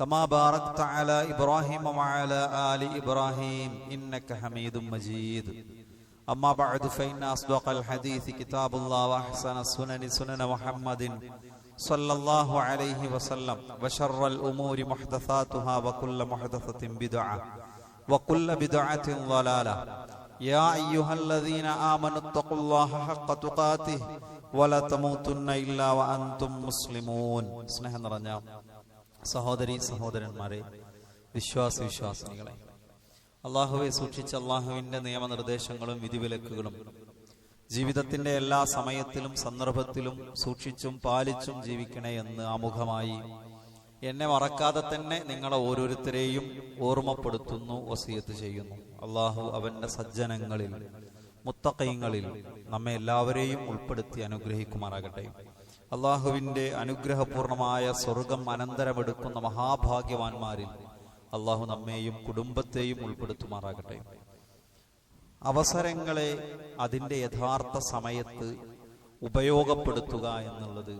كما باركت على إبراهيم وعلى آل إبراهيم إنك حميد مجيد أما بعد فإن أصدق الحديث كتاب الله وأحسن السنن سنن محمد صلى الله عليه وسلم وشر الأمور محدثاتها وكل محدثة بدعة وكل بدعة ضلالة يا أيها الذين آمنوا اتقوا الله حق تقاته ولا تموتن إلا وأنتم مسلمون سنحن رجاء സഹോദരി സഹോദരന്മാരെ വിശ്വാസ വിശ്വാസിനികളെ അള്ളാഹുവെ സൂക്ഷിച്ച അള്ളാഹുവിന്റെ നിയമനിർദ്ദേശങ്ങളും വിധിവിലക്കുകളും ജീവിതത്തിന്റെ എല്ലാ സമയത്തിലും സന്ദർഭത്തിലും സൂക്ഷിച്ചും പാലിച്ചും ജീവിക്കണേ എന്ന് ആമുഖമായി എന്നെ മറക്കാതെ തന്നെ നിങ്ങളെ ഓരോരുത്തരെയും ഓർമ്മപ്പെടുത്തുന്നു വസീയത്ത് ചെയ്യുന്നു. അള്ളാഹു അവന്റെ സജ്ജനങ്ങളിൽ മുത്തക്കൈങ്ങളിൽ നമ്മെ എല്ലാവരെയും ഉൾപ്പെടുത്തി അനുഗ്രഹിക്കുമാറാകട്ടെ. അള്ളാഹുവിന്റെ അനുഗ്രഹപൂർണമായ സ്വർഗം അനന്തരമെടുക്കുന്ന മഹാഭാഗ്യവാന്മാരിൽ അള്ളാഹു നമ്മെയും കുടുംബത്തെയും ഉൾപ്പെടുത്തുമാറാകട്ടെ. അവസരങ്ങളെ അതിന്റെ യഥാർത്ഥ സമയത്ത് ഉപയോഗപ്പെടുത്തുക എന്നുള്ളത്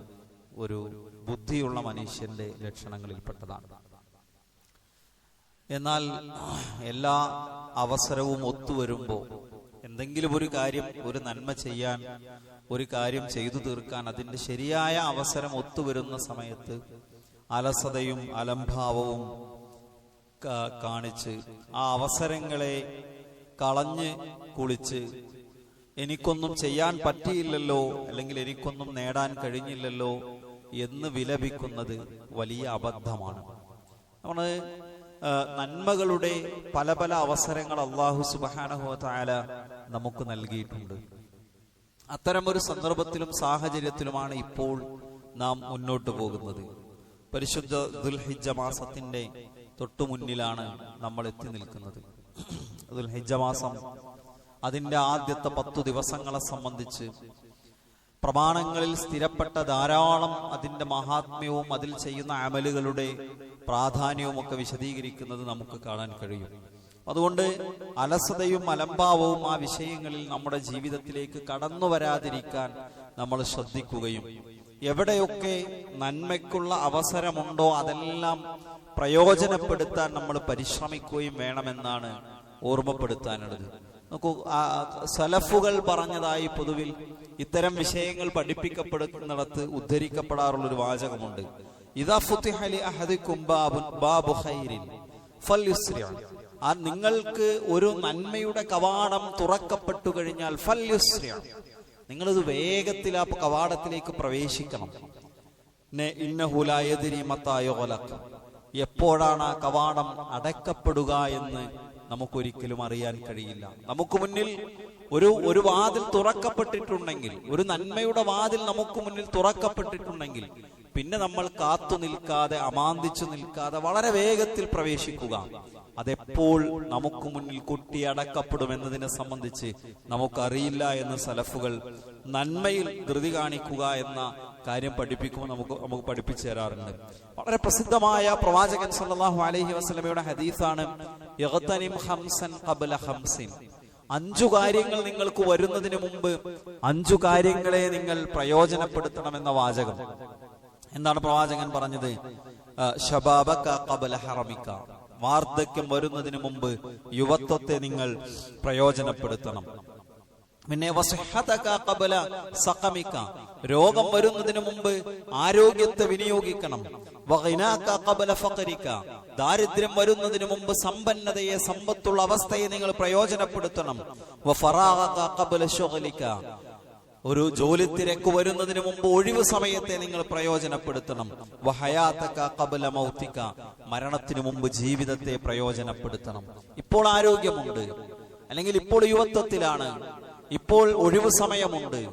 ഒരു ബുദ്ധിയുള്ള മനുഷ്യന്റെ ലക്ഷണങ്ങളിൽപ്പെട്ടതാണ്. എന്നാൽ എല്ലാ അവസരവും ഒത്തുവരുമ്പോൾ എന്തെങ്കിലും ഒരു കാര്യം ഒരു നന്മ ചെയ്യാൻ ഒരു കാര്യം ചെയ്തു തീർക്കാൻ അതിന്റെ ശരിയായ അവസരം ഒത്തുവരുന്ന സമയത്ത് അലസതയും അലംഭാവവും കാണിച്ച് ആ അവസരങ്ങളെ കളഞ്ഞ് കുളിച്ച് എനിക്കൊന്നും ചെയ്യാൻ പറ്റിയില്ലല്ലോ അല്ലെങ്കിൽ എനിക്കൊന്നും നേടാൻ കഴിഞ്ഞില്ലല്ലോ എന്ന് വിലപിക്കുന്നത് വലിയ അബദ്ധമാണ്. നമ്മൾ നന്മകളുടെ പല പല അവസരങ്ങൾ അള്ളാഹു സുബാനഹോ താല നമുക്ക് നൽകിയിട്ടുണ്ട്. അത്തരം ഒരു സന്ദർഭത്തിലും സാഹചര്യത്തിലുമാണ് ഇപ്പോൾ നാം മുന്നോട്ട് പോകുന്നത്. പരിശുദ്ധ ദുൽഹിജ മാസത്തിന്റെ തൊട്ടു മുന്നിലാണ് നമ്മൾ എത്തി നിൽക്കുന്നത്. ദുൽഹിജ മാസം അതിന്റെ ആദ്യത്തെ പത്തു ദിവസങ്ങളെ സംബന്ധിച്ച് പ്രമാണങ്ങളിൽ സ്ഥിരപ്പെട്ട ധാരാളം അതിന്റെ മഹാത്മ്യവും അതിൽ ചെയ്യുന്ന അമലുകളുടെ പ്രാധാന്യവും ഒക്കെ വിശദീകരിക്കുന്നത് നമുക്ക് കാണാൻ കഴിയും. അതുകൊണ്ട് അലസതയും അലംഭാവവും ആ വിഷയങ്ങളിൽ നമ്മുടെ ജീവിതത്തിലേക്ക് കടന്നു വരാതിരിക്കാൻ നമ്മൾ ശ്രദ്ധിക്കുകയും എവിടെയൊക്കെ നന്മയ്ക്കുള്ള അവസരമുണ്ടോ അതെല്ലാം പ്രയോജനപ്പെടുത്താൻ നമ്മൾ പരിശ്രമിക്കുകയും വേണമെന്നാണ് ഓർമ്മപ്പെടുത്താനുള്ളത്. നോക്കൂ സലഫുകൾ പറഞ്ഞതായി പൊതുവിൽ ഇത്തരം വിഷയങ്ങൾ പഠിപ്പിക്കപ്പെടുന്നിടത്ത് ഉദ്ധരിക്കപ്പെടാറുള്ളൊരു വാചകമുണ്ട്. ഇതാ ഫുത്തിഹലി അഹദിക്കും ബാബു ഖൈരിൻ ആ നിങ്ങൾക്ക് ഒരു നന്മയുടെ കവാടം തുറക്കപ്പെട്ടു കഴിഞ്ഞാൽ ഫല്യുസ്രിയ. നിങ്ങളിത് വേഗത്തിൽ ആ കവാടത്തിലേക്ക് പ്രവേശിക്കണം. എപ്പോഴാണ് ആ കവാടം അടക്കപ്പെടുക എന്ന് നമുക്കൊരിക്കലും അറിയാൻ കഴിയില്ല. നമുക്ക് മുന്നിൽ ഒരു ഒരു വാതിൽ തുറക്കപ്പെട്ടിട്ടുണ്ടെങ്കിൽ ഒരു നന്മയുടെ വാതിൽ നമുക്ക് മുന്നിൽ തുറക്കപ്പെട്ടിട്ടുണ്ടെങ്കിൽ പിന്നെ നമ്മൾ കാത്തു നിൽക്കാതെ അമാന്തിച്ചു നിൽക്കാതെ വളരെ വേഗത്തിൽ പ്രവേശിക്കുക. അതെപ്പോൾ നമുക്ക് മുന്നിൽ കുട്ടിയടക്കപ്പെടും എന്നതിനെ സംബന്ധിച്ച് നമുക്കറിയില്ല എന്ന് സലഫുകൾ നന്മയിൽ ധൃതി കാണിക്കുക എന്ന കാര്യം പഠിപ്പിക്കുമ്പോൾ നമുക്ക് നമുക്ക് പഠിപ്പിച്ചു തരാറുണ്ട്. വളരെ പ്രസിദ്ധമായ പ്രവാചകൻ സല്ലാഹു അലഹി വസ്ലമയുടെ ഹദീസാണ് ഹംസൻ അഞ്ചു കാര്യങ്ങൾ നിങ്ങൾക്ക് വരുന്നതിന് മുമ്പ് അഞ്ചു കാര്യങ്ങളെ നിങ്ങൾ പ്രയോജനപ്പെടുത്തണം എന്ന വാചകം. എന്താണ് പ്രവാചകൻ പറഞ്ഞത്? ഷബാബക്ക ഹറമിക്ക വാർദ്ധക്യം വരുന്നതിന് മുമ്പ് യുവത്വത്തെ നിങ്ങൾ പ്രയോജനപ്പെടുത്തണം. പിന്നെ സഖമിക. രോഗം വരുന്നതിന് മുമ്പ് ആരോഗ്യത്തെ വിനിയോഗിക്കണം. ദാരിദ്ര്യം വരുന്നതിന് മുമ്പ് സമ്പന്നതയെ സമ്പത്തുള്ള അവസ്ഥയെ നിങ്ങൾ പ്രയോജനപ്പെടുത്തണം. ഒരു ജോലി തിരക്ക് വരുന്നതിന് മുമ്പ് ഒഴിവ് സമയത്തെ നിങ്ങൾ പ്രയോജനപ്പെടുത്തണം. വഹയാത്തക്ക ഖബല മൗത്തിക്ക മരണത്തിനു മുമ്പ് ജീവിതത്തെ പ്രയോജനപ്പെടുത്തണം. ഇപ്പോൾ ആരോഗ്യമുണ്ട്. അല്ലെങ്കിൽ ഇപ്പോൾ യുവത്വത്തിലാണ്. ഇപ്പോൾ ഒഴിവ് സമയമുണ്ട്.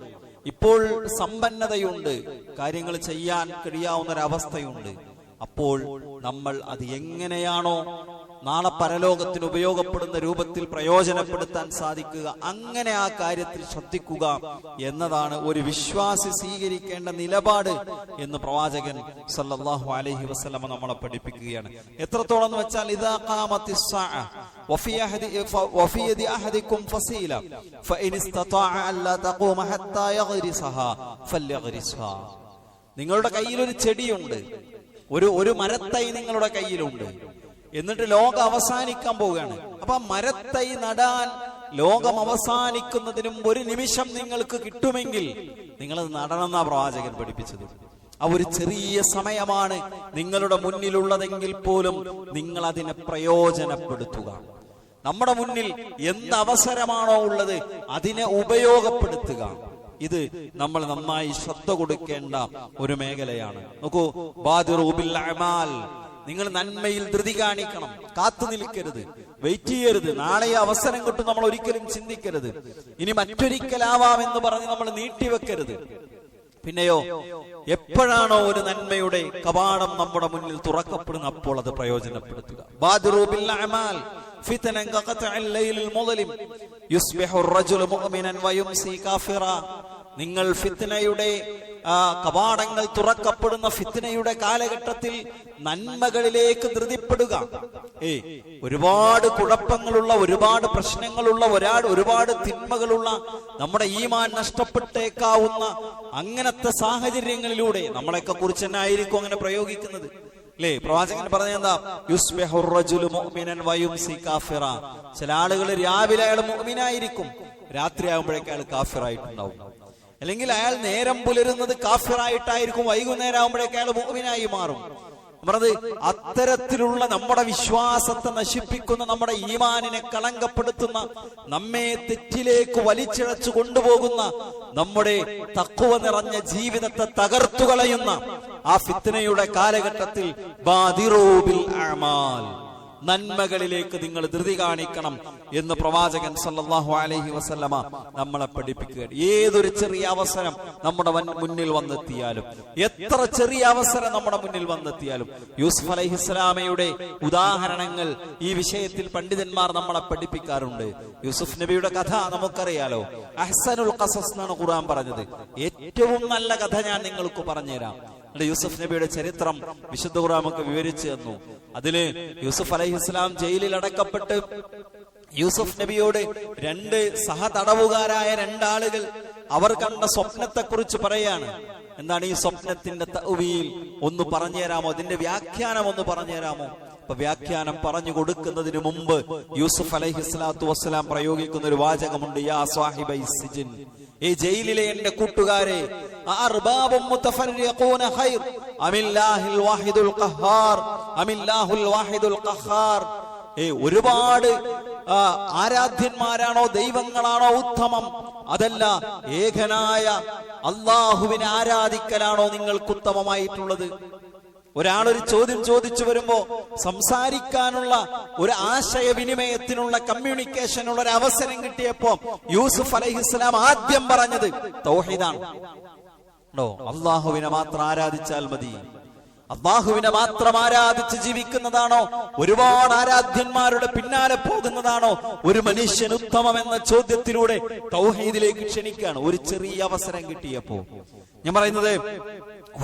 ഇപ്പോൾ സമ്പന്നതയുണ്ട്. കാര്യങ്ങൾ ചെയ്യാൻ കഴിയാവുന്ന ഒരവസ്ഥയുണ്ട് അപ്പോൾ നമ്മൾ അത് എങ്ങനെയാണോ നാളെ പരലോകത്തിന് ഉപയോഗപ്പെടുന്ന രൂപത്തിൽ പ്രയോജനപ്പെടുത്താൻ സാധിക്കുക. അങ്ങനെ ആ കാര്യത്തിൽ ശ്രദ്ധിക്കുക എന്നതാണ് ഒരു വിശ്വാസി സ്വീകരിക്കേണ്ട നിലപാട് എന്ന് പ്രവാചകൻ സല്ലാഹു അലഹി വസ്ലമ നമ്മളെ പഠിപ്പിക്കുകയാണ്. എത്രത്തോളം എന്ന് വെച്ചാൽ ഫല്യഗ്രിസ്ഹാ. നിങ്ങളുടെ കയ്യിൽ ഒരു ചെടിയുണ്ട്. ഒരു ഒരു മരത്തൈ നിങ്ങളുടെ കയ്യിലുണ്ട്. എന്നിട്ട് ലോകം അവസാനിക്കാൻ പോവുകയാണ്. അപ്പൊ മരത്തൈ നടാൻ ലോകം അവസാനിക്കുന്നതിനും ഒരു നിമിഷം നിങ്ങൾക്ക് കിട്ടുമെങ്കിൽ നിങ്ങൾ നടണമെന്നാ പ്രവാചകൻ പഠിപ്പിച്ചത്. ആ ഒരു ചെറിയ സമയമാണ് നിങ്ങളുടെ മുന്നിലുള്ളതെങ്കിൽ പോലും നിങ്ങൾ അതിനെ പ്രയോജനപ്പെടുത്തുക. നമ്മുടെ മുന്നിൽ എന്ത് അവസരമാണോ ഉള്ളത് അതിനെ ഉപയോഗപ്പെടുത്തുക. ഇത് നമ്മൾ നന്നായി ശ്രദ്ധ കൊടുക്കേണ്ട ഒരു മേഖലയാണ്. നോക്കൂ ബാദിറു ബിൽ അമാൽ. നിങ്ങൾ നന്മയിൽ ധൃതി കാണിക്കണം. കാത്തു നിൽക്കരുത്. വെയിറ്റ് ചെയ്യരുത്. നാളെ അവസരം കിട്ടും നമ്മൾ ഒരിക്കലും ചിന്തിക്കരുത്. ഇനി മറ്റൊരിക്കലാവാം എന്ന് പറഞ്ഞ് നമ്മൾ നീട്ടിവെക്കരുത്. പിന്നെയോ എപ്പോഴാണോ ഒരു നന്മയുടെ കവാടം നമ്മുടെ മുന്നിൽ തുറക്കപ്പെടുന്ന അപ്പോൾ അത് പ്രയോജനപ്പെടുത്തുക. നിങ്ങൾ ഫിത്തനയുടെ കവാടങ്ങൾ തുറക്കപ്പെടുന്ന ഫിത്തിനയുടെ കാലഘട്ടത്തിൽ നന്മകളിലേക്ക് ധൃതിപ്പെടുക. ഏ ഒരുപാട് കുഴപ്പങ്ങളുള്ള ഒരുപാട് പ്രശ്നങ്ങളുള്ള ഒരാൾ ഒരുപാട് തിന്മകളുള്ള നമ്മുടെ ഈമാൻ നഷ്ടപ്പെട്ടേക്കാവുന്ന അങ്ങനത്തെ സാഹചര്യങ്ങളിലൂടെ നമ്മളെയൊക്കെ കുറിച്ച് തന്നെ ആയിരിക്കും അങ്ങനെ പ്രയോഗിക്കുന്നത്. അല്ലേ പ്രവാചകൻ പറഞ്ഞെന്താ ചില ആളുകൾ രാവിലെ അയാൾ മുഅ്മിനായിരിക്കും. രാത്രി ആകുമ്പോഴേക്കും അയാൾ കാഫിറായിട്ടുണ്ടാവും. അല്ലെങ്കിൽ അയാൾ നേരം പുലരുന്നത് കാഫിറായിട്ടായിരിക്കും. വൈകുന്നേരം ആകുമ്പോഴേക്ക് അയാൾ മുഅ്മിനായി മാറും. പറഞ്ഞത് അത്തരത്തിലുള്ള നമ്മുടെ വിശ്വാസത്തെ നശിപ്പിക്കുന്ന നമ്മുടെ ഈമാനിനെ കളങ്കപ്പെടുത്തുന്ന നമ്മെ തെറ്റിലേക്ക് വലിച്ചിഴച്ചു കൊണ്ടുപോകുന്ന നമ്മുടെ തക്കുവ നിറഞ്ഞ ജീവിതത്തെ തകർത്തു കളയുന്ന ആ ഫിത്തനയുടെ കാലഘട്ടത്തിൽ ബാദിറോബിൽ അമാൽ നന്മകളിലേക്ക് നിങ്ങൾ ധൃതി കാണിക്കണം എന്ന് പ്രവാചകൻ സല്ലാഹു അലഹി വസല്ലമ നമ്മളെ പഠിപ്പിക്കുകയാണ്. ഏതൊരു ചെറിയ അവസരം നമ്മുടെ മുന്നിൽ വന്നെത്തിയാലും എത്ര ചെറിയ അവസരം നമ്മുടെ മുന്നിൽ വന്നെത്തിയാലും യൂസുഫ് അലഹിസ്ലാമയുടെ ഉദാഹരണങ്ങൾ ഈ വിഷയത്തിൽ പണ്ഡിതന്മാർ നമ്മളെ പഠിപ്പിക്കാറുണ്ട്. യൂസുഫ് നബിയുടെ കഥ നമുക്കറിയാലോ. അഹ്സനുൽ ഖസസ് എന്നാണ് ഖുർആൻ പറഞ്ഞത്. ഏറ്റവും നല്ല കഥ ഞാൻ നിങ്ങൾക്ക് പറഞ്ഞുതരാം. എന്നിട്ട് യൂസുഫ് നബിയുടെ ചരിത്രം വിശുദ്ധ ഖുറാമൊക്കെ വിവരിച്ചു തന്നു. അതിൽ യൂസുഫ് അലൈഹി ഇസ്ലാം ജയിലിൽ അടക്കപ്പെട്ട് യൂസുഫ് നബിയോട് രണ്ട് സഹതടവുകാരായ രണ്ടാളുകൾ അവർ കണ്ട സ്വപ്നത്തെ കുറിച്ച് പറയാണ്. എന്താണ് ഈ സ്വപ്നത്തിന്റെ തവിയിൽ ഒന്ന് പറഞ്ഞു തരാമോ അതിന്റെ വ്യാഖ്യാനം ഒന്ന് പറഞ്ഞു തരാമോ അപ്പൊ വ്യാഖ്യാനം പറഞ്ഞു കൊടുക്കുന്നതിന് മുമ്പ് യൂസുഫ് അലൈഹി സ്വലാത്തു വസ്സലാം പ്രയോഗിക്കുന്ന ഒരു വാചകമുണ്ട് യാ സാഹിബൈ സിജിൻ ഈ ജയിലിലെ എന്റെ കൂട്ടുകാരെ ഒരുപാട് ആരാധ്യന്മാരാണോ ദൈവങ്ങളാണോ ഉത്തമം? അതല്ല ഏകനായ അള്ളാഹുവിനെ ആരാധിക്കലാണോ നിങ്ങൾക്ക് ഉത്തമമായിട്ടുള്ളത്? ഒരാളൊരു ചോദ്യം ചോദിച്ചു വരുമ്പോ സംസാരിക്കാനുള്ള ഒരു ആശയവിനിമയത്തിനുള്ള കമ്മ്യൂണിക്കേഷനുള്ള ഒരു അവസരം കിട്ടിയപ്പോ യൂസുഫ് അലൈഹിസ്സലാം ആദ്യം പറഞ്ഞത് തൗഹീദാണ്. അള്ളാഹുവിനെ മാത്രം ആരാധിച്ചാൽ മതി. അള്ളാഹുവിനെ മാത്രം ആരാധിച്ച് ജീവിക്കുന്നതാണോ? ഒരുപാട് ആരാധ്യന്മാരുടെ പിന്നാലെ പോകുന്നതാണോ? ഒരു മനുഷ്യൻ ഉത്തമം എന്ന ചോദ്യത്തിലൂടെ തൗഹീദിലേക്ക് ക്ഷണിക്കുകയാണ്. ഒരു ചെറിയ അവസരം കിട്ടിയപ്പോ ഞാൻ പറയുന്നത്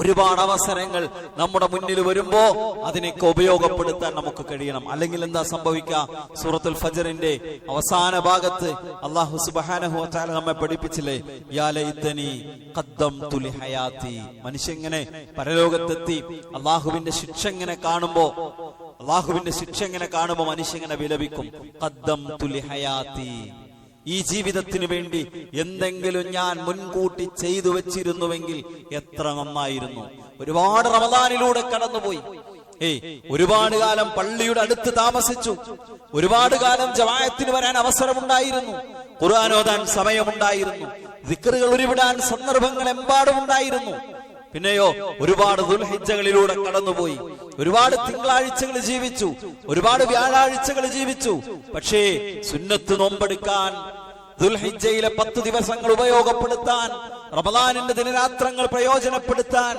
ഒരുപാട് അവസരങ്ങൾ നമ്മുടെ മുന്നിൽ വരുമ്പോ അതിനൊക്കെ ഉപയോഗപ്പെടുത്താൻ നമുക്ക് കഴിയണം. അല്ലെങ്കിൽ എന്താ സംഭവിക്കുക? സൂറത്തുൽ ഫജറിന്റെ അവസാന ഭാഗത്ത് അള്ളാഹു തആല നമ്മെ പഠിപ്പിച്ചില്ലേ? യാ ലൈതനി ഖദ്ദംതു ലിഹയാതി മനുഷ്യൻ ഇങ്ങനെ പരലോകത്തെത്തി അള്ളാഹുവിന്റെ ശിക്ഷ എങ്ങനെ കാണുമ്പോ അള്ളാഹുവിന്റെ ശിക്ഷ എങ്ങനെ കാണുമ്പോ മനുഷ്യ ഇങ്ങനെ വിലപിക്കും. തുലി ഹയാത്തി. ഈ ജീവിതത്തിന് വേണ്ടി എന്തെങ്കിലും ഞാൻ മുൻകൂട്ടി ചെയ്തു വെച്ചിരുന്നുവെങ്കിൽ എത്ര നന്നായിരുന്നു. ഒരുപാട് റമദാനിലൂടെ കടന്നുപോയി. ഏയ് ഒരുപാട് കാലം പള്ളിയുടെ അടുത്ത് താമസിച്ചു. ഒരുപാട് കാലം ജവായത്തിന് വരാൻ അവസരമുണ്ടായിരുന്നു. ഖുർആൻ സമയമുണ്ടായിരുന്നു. ദിക്കറുകൾ ഉരുവിടാൻ സന്ദർഭങ്ങൾ എമ്പാടും ഉണ്ടായിരുന്നു. പിന്നെയോ ഒരുപാട് ദുൽഹിജ്ജകളിലൂടെ കടന്നുപോയി. ഒരുപാട് തിങ്കളാഴ്ചകൾ ജീവിച്ചു. ഒരുപാട് വ്യാഴാഴ്ചകൾ ജീവിച്ചു. പക്ഷേ സുന്നത്ത് നോമ്പെടുക്കാൻ ദുൽഹിജ്ജയിലെ പത്ത് ദിവസങ്ങൾ ഉപയോഗപ്പെടുത്താൻ റമദാനിന്റെ ദിനരാത്രങ്ങൾ പ്രയോജനപ്പെടുത്താൻ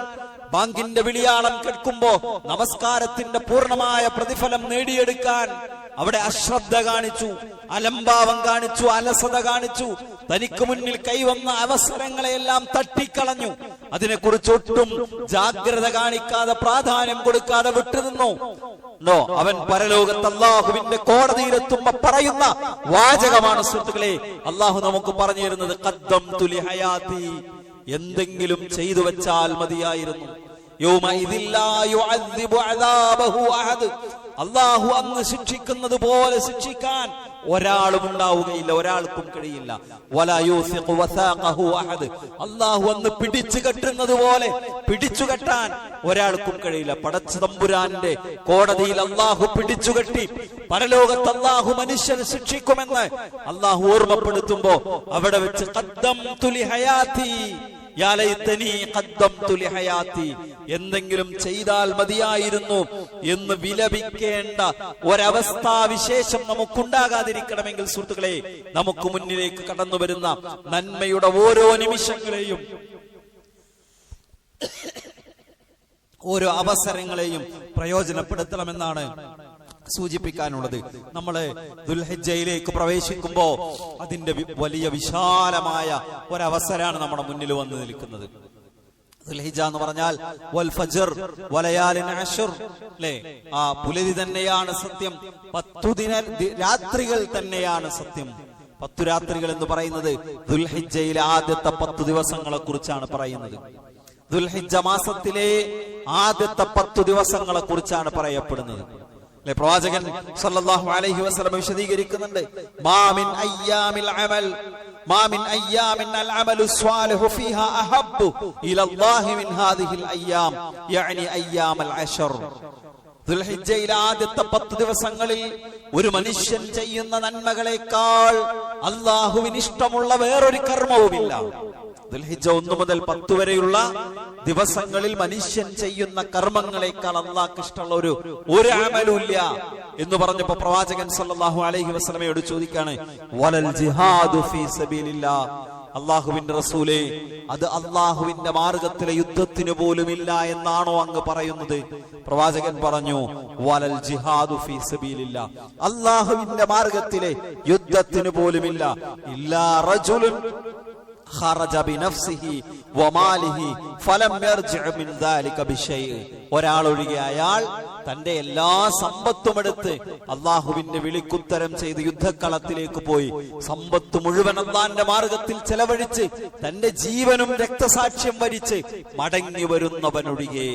ബാങ്കിന്റെ വിളിയാളം കേൾക്കുമ്പോ നമസ്കാരത്തിന്റെ പൂർണമായ പ്രതിഫലം നേടിയെടുക്കാൻ അവിടെ അശ്രദ്ധ കാണിച്ചു അലംഭാവം കാണിച്ചു അലസത കാണിച്ചു. തനിക്ക് മുന്നിൽ കൈവന്ന അവസരങ്ങളെയെല്ലാം തട്ടിക്കളഞ്ഞു. അതിനെക്കുറിച്ച് ഒട്ടും ജാഗ്രത കാണിക്കാതെ പ്രാധാന്യം കൊടുക്കാതെ വിട്ടുനിന്നു. നോ അവൻ പരലോകത്ത് അള്ളാഹുവിന്റെ കോടതിയിലെത്തുമ്പോ പറയുന്ന വാചകമാണ് സുഹൃത്തുക്കളെ അള്ളാഹു നമുക്ക് പറഞ്ഞു തരുന്നത് കദ്ദം തുലി ഹയാത്തി. എന്തെങ്കിലും ചെയ്തു വെച്ചാൽ മതിയായിരുന്നു. അള്ളാഹു അന്ന് ശിക്ഷിക്കുന്നത് പോലെ ശിക്ഷിക്കാൻ ഒരാളും ഉണ്ടാവുകയില്ല ഒരാൾക്കും കഴിയില്ല. അള്ളാഹു അന്ന് പിടിച്ചു കെട്ടുന്നത് പോലെ പിടിച്ചു കെട്ടാൻ ഒരാൾക്കും കഴിയില്ല പടച്ച തമ്പുരാന്റെ കോടതിയിൽ അള്ളാഹു പിടിച്ചു കെട്ടി പരലോകത്ത് അള്ളാഹു മനുഷ്യനെ ശിക്ഷിക്കുമെന്ന് അള്ളാഹു ഓർമ്മപ്പെടുത്തുമ്പോ അവിടെ വെച്ച് കദ്ദം തുലി ഹയാത്തി എന്തെങ്കിലും ചെയ്താൽ മതിയായിരുന്നു എന്ന് വിലപിക്കേണ്ട ഒരവസ്ഥാ വിശേഷം നമുക്കുണ്ടാകാതിരിക്കണമെങ്കിൽ സുഹൃത്തുക്കളെ നമുക്ക് മുന്നിലേക്ക് കടന്നു വരുന്ന നന്മയുടെ ഓരോ നിമിഷങ്ങളെയും ഓരോ അവസരങ്ങളെയും പ്രയോജനപ്പെടുത്തണമെന്നാണ് സൂചിപ്പിക്കാനുള്ളത്. നമ്മൾ ദുൽഹജയിലേക്ക് പ്രവേശിക്കുമ്പോ അതിന്റെ വലിയ വിശാലമായ ഒരവസരമാണ് നമ്മുടെ മുന്നിൽ വന്നു നിൽക്കുന്നത്. ദുൽഹിജ എന്ന് പറഞ്ഞാൽ വൽ ഫജ്ർ വലയാലിൻ അഷുർ അല്ലേ ആ പുലരി തന്നെയാണ് സത്യം. പത്തു ദിന രാത്രികൾ തന്നെയാണ് സത്യം. പത്തു രാത്രികൾ എന്ന് പറയുന്നത് ദുൽഹിജയിലെ ആദ്യത്തെ പത്തു ദിവസങ്ങളെ കുറിച്ചാണ് പറയുന്നത്. ദുൽഹിജ മാസത്തിലെ ആദ്യത്തെ പത്തു ദിവസങ്ങളെ കുറിച്ചാണ് പറയപ്പെടുന്നത്. അല്ലെ? പ്രവാചകൻ സല്ലല്ലാഹു അലൈഹി വസല്ലം വിശദീകരിക്കുന്നുണ്ട്. മാമിൻ അയ്യാമിൽ അമൽ മാമിൻ അയ്യാമിൻ അൽ അമലു സ്വാലിഹു ഫീഹാ അഹബ്ബു ഇലല്ലാഹി മിൻ ഹാദിഹിൽ അയ്യാം യഅനി അയ്യാമൽ അശർ. ദുൽഹിജ്ജയിലെ ആദ്യത്തെ പത്ത് ദിവസങ്ങളിൽ ഒരു മനുഷ്യൻ ചെയ്യുന്ന നന്മകളെക്കാൾ അള്ളാഹുവിന് ഇഷ്ടമുള്ള വേറൊരു കർമ്മവുമില്ല. ദുൽഹിജ്ജ ഒന്ന് മുതൽ പത്ത് വരെയുള്ള ദിവസങ്ങളിൽ മനുഷ്യൻ ചെയ്യുന്ന കർമ്മങ്ങളെക്കാൾ അള്ളാഹ്ക്ക് ഇഷ്ടമുള്ള ഒരു ഒരു ആമലുമില്ല എന്ന് പറഞ്ഞപ്പോ പ്രവാചകൻ സല്ലാഹു അലൈഹി വസ്ലമയോട് ചോദിക്കാണ് ജിഹാദു അള്ളാഹുവിന്റെ റസൂലെ അത് അള്ളാഹുവിന്റെ മാർഗത്തിലെ യുദ്ധത്തിന് പോലും ഇല്ല എന്നാണോ അങ്ങ് പറയുന്നത്? പ്രവാചകൻ പറഞ്ഞു വലൽ ജിഹാദു ഫീ സബീലില്ല. അള്ളാഹുവിന്റെ മാർഗത്തിലെ യുദ്ധത്തിന് പോലുമില്ല. ഇല്ലാ റജുലുൻ ഖറജ ഒഴികെ അയാൾ തന്റെ എല്ലാ സമ്പത്തും എടുത്ത് അള്ളാഹുവിന്റെ വിളിക്കുത്തരം ചെയ്ത് യുദ്ധക്കളത്തിലേക്ക് പോയി. സമ്പത്ത് മുഴുവൻ അള്ളാന്റെ മാർഗത്തിൽ ചെലവഴിച്ച് തന്റെ ജീവനും രക്തസാക്ഷ്യം വരിച്ച് മടങ്ങി വരുന്നവനൊഴികെ.